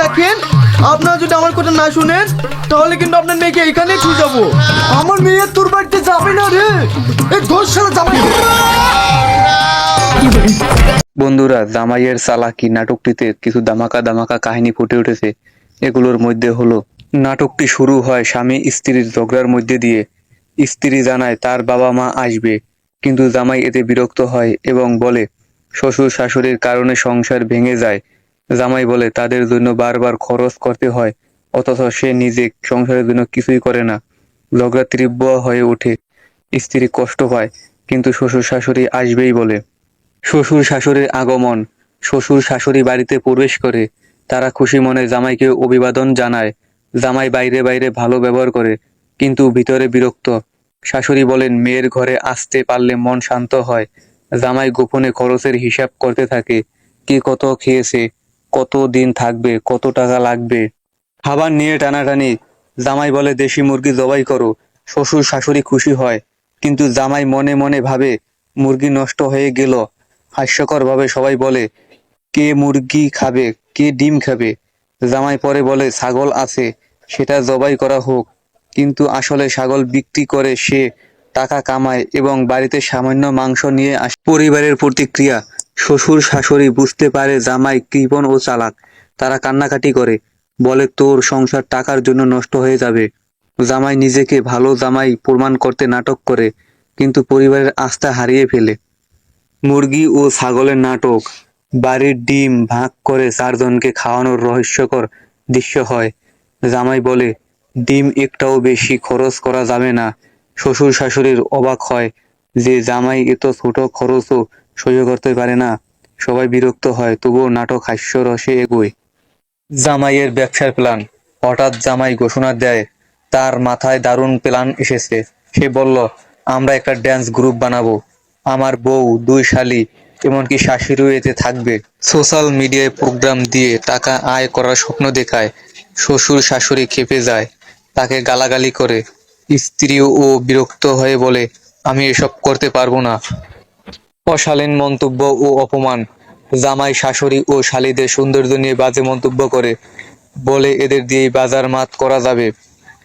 দেখেন, আপনারা যদি আমার কথা না শুনেন, তাহলে কিন্তু আপনার মেয়েকে এখানেই ছুঁয়ে যাব। আমার মেয়ে তোর বাড়িতে যাবে না রে। এই ঘর সারা যাবে বন্ধুরা, জামাইয়ের চালাকি নাটকটিতে কিছু দামাকা দামাকা কাহিনী ফুটে উঠেছে। এগুলোর মধ্যে হলো, নাটকটি শুরু হয় স্বামী স্ত্রীর ঝগড়ার মধ্যে দিয়ে। স্ত্রী জানায় তার বাবা মা আসবে, কিন্তু জামাই এতে বিরক্ত হয় এবং বলে, শ্বশুর শাশুড়ির কারণে সংসার ভেঙে যায় জামাই বলে, তাদের জন্য বারবার খরচ করতে হয়, অথচ সে নিজে সংসারের জন্য কিছুই করে না। ঝগড়া তীব্র হয়ে ওঠে, স্ত্রী কষ্ট পায়, কিন্তু শ্বশুর শাশুড়ি আসবেই বলে। শ্বশুর শাশুড়ির আগমন, শ্বশুর শাশুড়ি বাড়িতে প্রবেশ করে, তারা খুশি মনে জামাইকে অভিবাদন জানায়। জামাই বাইরে বাইরে ভালো ব্যবহার করে, কিন্তু ভিতরে বিরক্ত। শাশুড়ি বলেন, মেয়ের ঘরে আসতে পারলে মন শান্ত হয়। জামাই গোপনে খরচের হিসাব করতে থাকে, কে কত খেয়েছে কত দিন থাকবে, কত টাকা লাগবে? খাবার নিয়ে টানাটানি। জামাই বলে, দেশি মুরগি জবাই করো। শ্বশুর শাশুড়ি খুশি হয়। কিন্তু জামাই মনে মনে ভাবে, মুরগি নষ্ট হয়ে গেল। হাস্যকর ভাবে সবাই বলে, কে মুরগি খাবে? কে ডিম খাবে? জামাই পরে বলে, ছাগল আছে, সেটা জবাই করা হোক। কিন্তু আসলে ছাগল বিক্রি করে সে টাকা কামায় এবং বাড়িতে সামান্য মাংস নিয়ে আসে। পরিবারের প্রতিক্রিয়া শ্বশুর শাশুড়ি বুঝতে পারে জামাই কৃপণ ও চালাক। তারা কান্নাকাটি করে, বলে, তোর সংসার টাকার জন্য নষ্ট হয়ে যাবে। জামাই নিজেকে ভালো জামাই প্রমাণ করতে নাটক করে, কিন্তু পরিবারের আস্থা হারিয়ে ফেলে। মুরগি ও ছাগলের নাটক, বাড়ির ডিম ভাগ করে চারজনকে খাওয়ানোর রহস্যকর দৃশ্য হয়। জামাই বলে, ডিম একটাও বেশি খরচ করা যাবে না। শ্বশুর শাশুড়ির অবাক হয় যে জামাই এত ছোট খরচও সহ্য করতে পারে না। সবাই বিরক্ত হয়, তবুও নাটক হাস্যরসে এগোয়। জামাইয়ের ব্যবসার প্ল্যান হঠাৎ জামাই ঘোষণা দেয়, তার মাথায় দারুণ প্ল্যান এসেছে। সে বলল, আমরা একটা ড্যান্স গ্রুপ বানাবো। আমার বউ, দুই শালি, এমনকি শাশুড়িও এতে থাকবে। সোশ্যাল মিডিয়ায় প্রোগ্রাম দিয়ে টাকা আয় করার স্বপ্ন দেখায়। শ্বশুর শাশুড়ি খেপে যায়, তাকে গালাগালি করে। স্ত্রীও ও বিরক্ত হয়ে বলে, আমি এসব করতে পারব না। অশালীন মন্তব্য ও অপমান। জামাই শাশুড়ি ও শালীদের সৌন্দর্য নিয়ে বাজে মন্তব্য করে। বলে এদের দিয়েই বাজার মাত করা যাবে।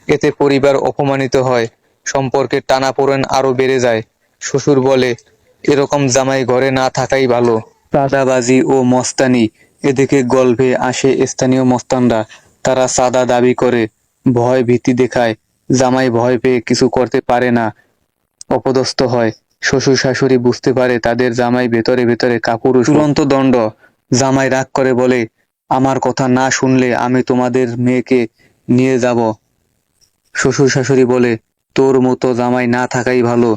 এতে পরিবার অপমানিত হয়। সম্পর্কের টানাপোড়েন আরও বেড়ে যায়। শ্বশুর বলে, এরকম জামাই ঘরে না থাকাই ভালো। চাঁদাবাজি ও মস্তানি, এদিকে গল্পে আসে স্থানীয় মস্তানরা। তারা চাঁদা দাবি করে, ভয় ভীতি দেখায়। জামাই ভয় পেয়ে কিছু করতে পারে না। অপদস্থ হয়। শ্বশুর শাশুড়ি বুঝতে পারে তাদের জামাই ভেতরে ভেতরে কাপুরুষ চূড়ান্ত দণ্ড। জামাই রাগ করে বলে, আমার কথা না শুনলে আমি তোমাদের মেয়েকে নিয়ে যাব। শ্বশুর শাশুড়ি বলে, তোর মতো জামাই না থাকাই ভালো।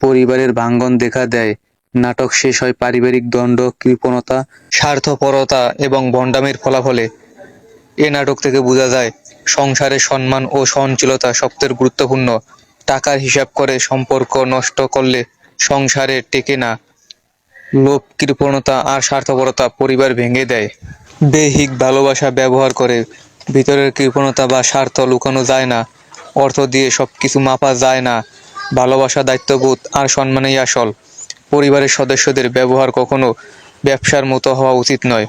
পরিবারের ভাঙ্গন দেখা দেয়। নাটক শেষ হয় পারিবারিক দণ্ড, কৃপণতা, স্বার্থপরতা এবং ভণ্ডামির ফলাফলে। এ নাটক থেকে বোঝা যায়, সংসারে সম্মান ও সহনশীলতা সবচেয়ে গুরুত্বপূর্ণ। টাকার হিসাব করে সম্পর্ক নষ্ট করলে সংসারে টেকে না। লোভ, কৃপণতা আর স্বার্থপরতা পরিবার ভেঙে দেয়। বেহিক ভালোবাসা ব্যবহার করে, ভিতরের কৃপণতা বা স্বার্থ লুকানো যায় না। অর্থ দিয়ে সব কিছু মাপা যায় না। ভালোবাসা দায়িত্ববোধ আর সম্মানেই আসল। পরিবারের সদস্যদের ব্যবহার কখনো ব্যবসার মতো হওয়া উচিত নয়।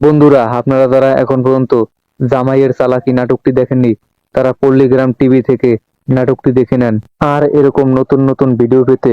বন্ধুরা, আপনারা যারা এখন পর্যন্ত জামাইয়ের চালাকি নাটকটি দেখেননি, তারা পল্লীগ্রাম টিভি থেকে নাটকটি দেখে নেন। আর এরকম নতুন নতুন ভিডিও পেতে